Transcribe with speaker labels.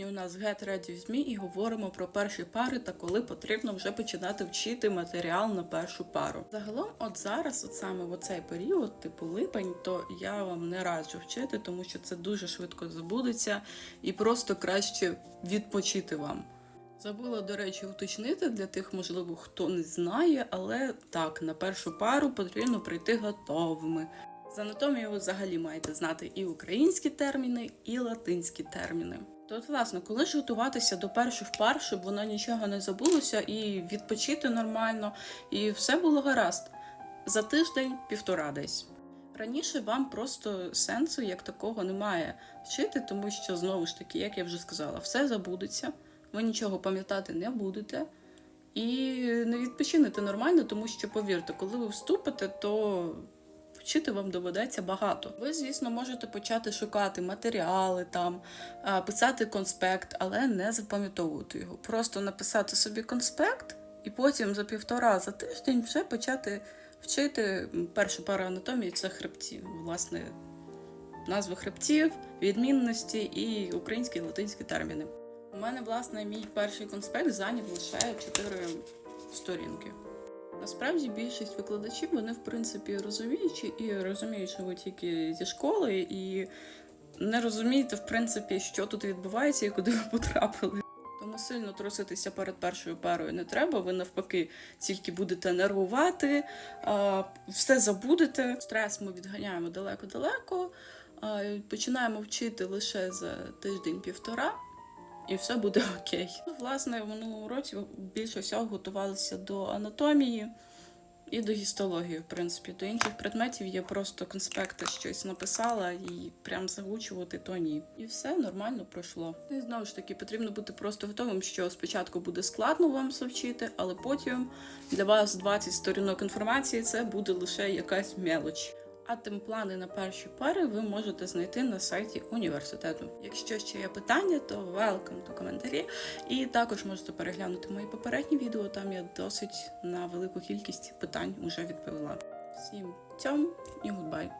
Speaker 1: Сьогодні у нас Get Ready with Me і говоримо про перші пари та коли потрібно вже починати вчити матеріал на першу пару. Загалом, от зараз, от саме в оцей період, типу липень, то я вам не раджу вчити, тому що це дуже швидко забудеться і просто краще відпочити вам. Забула, до речі, уточнити для тих, можливо, хто не знає, але так, на першу пару потрібно прийти готовими. З анатомією взагалі маєте знати і українські терміни, і латинські терміни. То, от, власне, коли ж готуватися до перших пар, щоб воно нічого не забулося, і відпочити нормально, і все було гаразд. За тиждень, півтора десь. Раніше вам просто сенсу як такого немає вчити, тому що знову ж таки, як я вже сказала, все забудеться, ви нічого пам'ятати не будете. І не відпочинете нормально, тому що повірте, коли ви вступите, то вчити вам доведеться багато. Ви, звісно, можете почати шукати матеріали, там писати конспект, але не запам'ятовувати його. Просто написати собі конспект, і потім за півтора за тиждень вже почати вчити першу пару анатомії це хребці. Власне, назви хребців, відмінності і українські і латинські терміни. У мене, власне, мій перший конспект зайняв лише 4 сторінки. Насправді більшість викладачів вони в принципі розуміючі і розуміють, що ви тільки зі школи, і не розумієте, в принципі, що тут відбувається і куди ви потрапили. Тому сильно труситися перед першою парою не треба. Ви навпаки тільки будете нервувати, все забудете. Стрес ми відганяємо далеко-далеко. Починаємо вчити лише за тиждень-півтора. І все буде окей. Власне, в минулому році більше всього готувалися до анатомії і до гістології, в принципі. До інших предметів є просто конспекти щось написала і прям заучувати то ні. І все нормально пройшло. І знову ж таки, потрібно бути просто готовим, що спочатку буде складно вам все вчити, але потім для вас 20 сторінок інформації це буде лише якась мелоч. А тим плани на перші пари ви можете знайти на сайті університету. Якщо ще є питання, то welcome до коментарі. І також можете переглянути мої попередні відео. Там я досить на велику кількість питань вже відповіла. Всім цьому і гудбай!